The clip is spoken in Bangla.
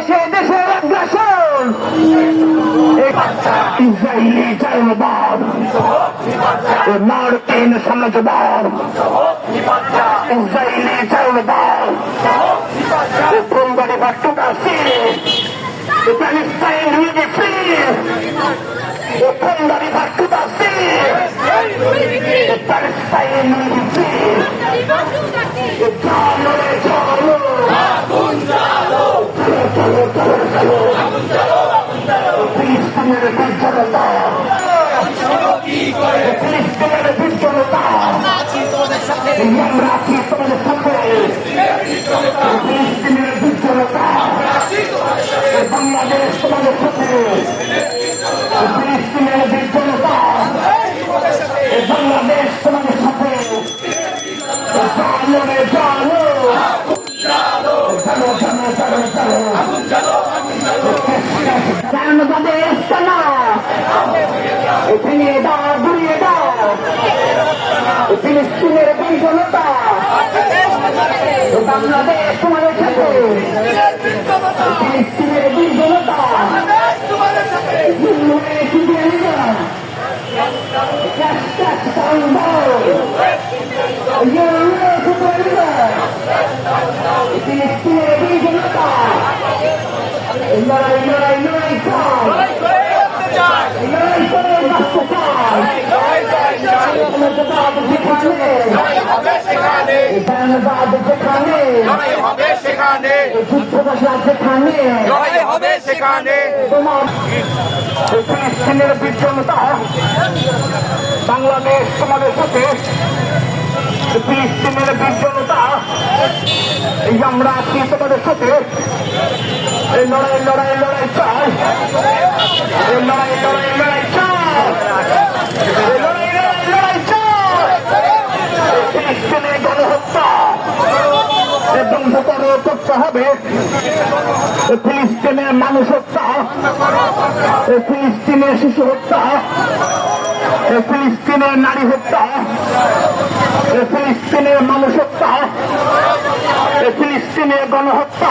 দেশে দেশে আগ্রাসন ইসরায়েলি জনবাদ মার্কিন সাম্রাজ্যবাদ ইসরায়েলি জনবাদ Somebody back to the city. The Palestine will be free. Somebody back to the city. The Palestine এর বিজনতা ফিলিস্তিনের বিজনতা আমরা আছি তোমাদের সাথে ফিলিস্তিনের বাংলাদেশ বাংলাদেশ জানো এখানে দাও ঘুরিয়ে দাও ফিলিস্তিনের বিজনতা বাংলাদেশ তোমাদের সাথে। ফিলিস্তিনের বিজনতা লড়াই লড়াই সেখানে। লড়াই হবে সেখানে। তোমার ফিলিস্তিনের বিজনতা বাংলাদেশ তোমাদের আমরা আছি তোমাদের এই লড়াই লড়াই লড়াই চাই। লড়াই লড়াই লড়াই চাই। লড়াই হবে। ফিলিস্তিনের মানুষ হত্যা। ফিলিস্তিনের শিশু হত্যা। ফিলিস্তিনের নারী হত্যা। ফিলিস্তিনের মানুষ হত্যা। ফিলিস্তিনের গণহত্যা।